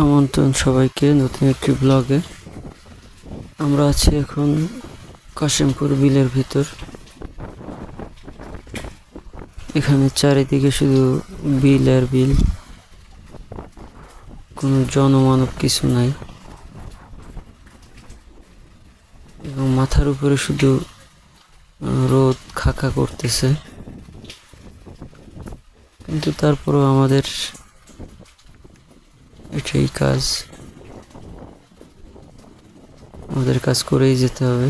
আমন্ত্রণ সবাইকে নতুন একটি ব্লগে আমরা আছি এখন কাশিমপুর বিলের ভিতর। এখানে চারিদিকে শুধু বিল আর বিল। কোনো জনমানব কিছু নাই। এবং মাথার উপরে শুধু রোদ খাকা করতেছে। কিন্তু তারপরও আমাদের এটাই কাজ আমাদের কাজ করেই যেতে হবে।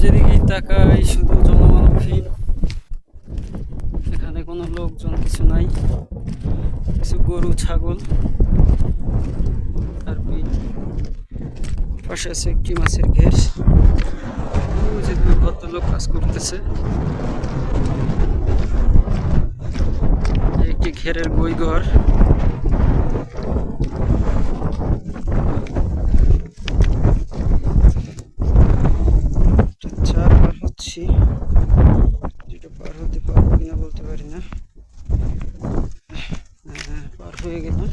যেদিকেই তাকাই, শুধু জনমানবহীন এখানে কোনো লোকজন কিছু নাই। কিছু গরু, ছাগল আর পাশে আছে একটি মাছের ঘের। যে দুই ভদ্রলোক কাজ করতেছে। একটি ঘেরের বই ঘর চার পার হচ্ছি। যেটা পার হতে পারব বলতে পারি না। হ্যাঁ, পার হয়ে গেলাম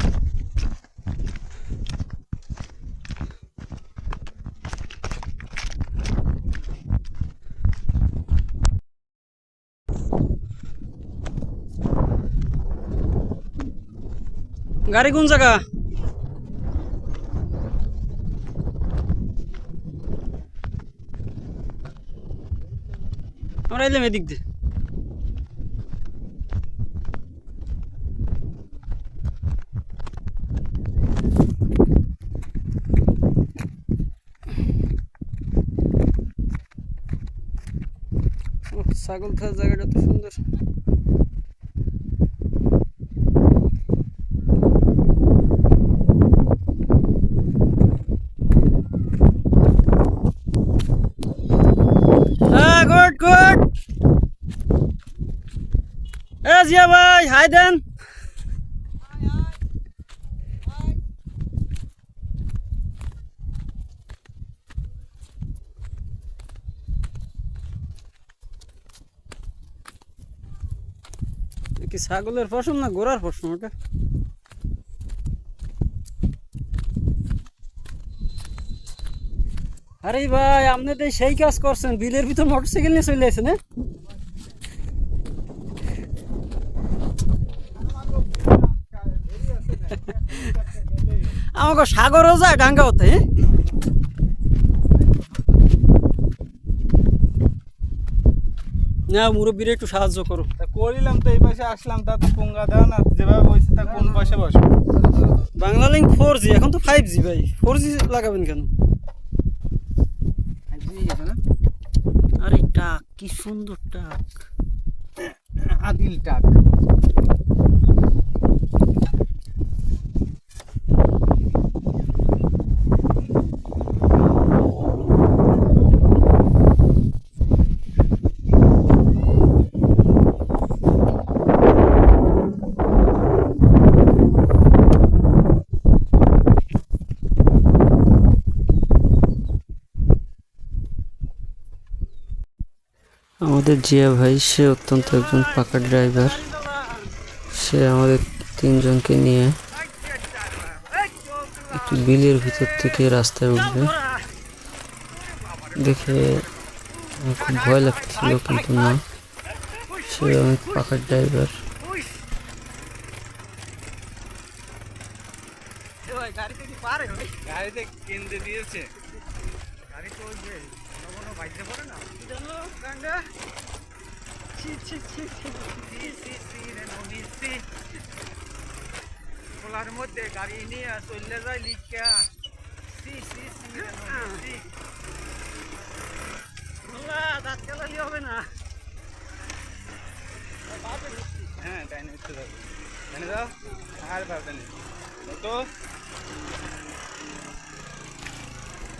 গাড়ি কোন জায়গা? আমরা এলাম এদিক দিয়ে। ছাগল খাওয়ার জায়গাটা তো সুন্দর হ্যাঁ গুড গুড এ জিয়া ভাই, হাই দেন। কি ছাগলের ফসল না গোড়ার ফসল ওটা আরে ভাই, আপনি তো সেই কাজ করছেন, বিলের ভিতর মোটরসাইকেল নিয়ে চলে আসেন হ্যাঁ? আমাকে সাগরও যায় ডাঙ্গা হতে হ্যাঁ? না মুরব্বীর একটু সাহায্য করো। তা করিলাম তো এই পাশে আসলাম তা তো পুঙ্গা দাও না যেভাবে বলছে তা কোন পাশে বসবো বাংলা লিঙ্ক ফোর জি এখন তো ফাইভ জি ভাই। ফোর জি লাগাবেন কেন? আরে টাক কি সুন্দর টাক। আদিল টাক। আমাদের জিয়া ভাই, সে অত্যন্ত একজন পাকা ড্রাইভার সে আমাদের তিনজনকে নিয়ে একটু বিলের ভিতর থেকে রাস্তায় উঠবে। দেখে খুব ভয় লাগতেছিল কিন্তু না। সে অনেক পাকা ড্রাইভার গাড়িতে কেন্দ্রে দিয়েছে। খোলার মধ্যে গাড়ি নিয়ে চলে যায় লিখা হবে না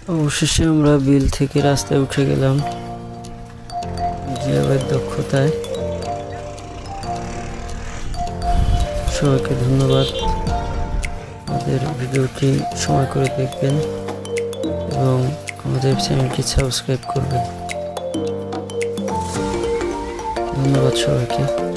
অবশেষে আমরা বিল থেকে রাস্তায় উঠে গেলাম। জিয়াবের দক্ষতায় সবাইকে ধন্যবাদ। আমাদের ভিডিওটি সময় করে দেখবেন এবং আমাদের চ্যানেলটি সাবস্ক্রাইব করবেন। ধন্যবাদ সবাইকে।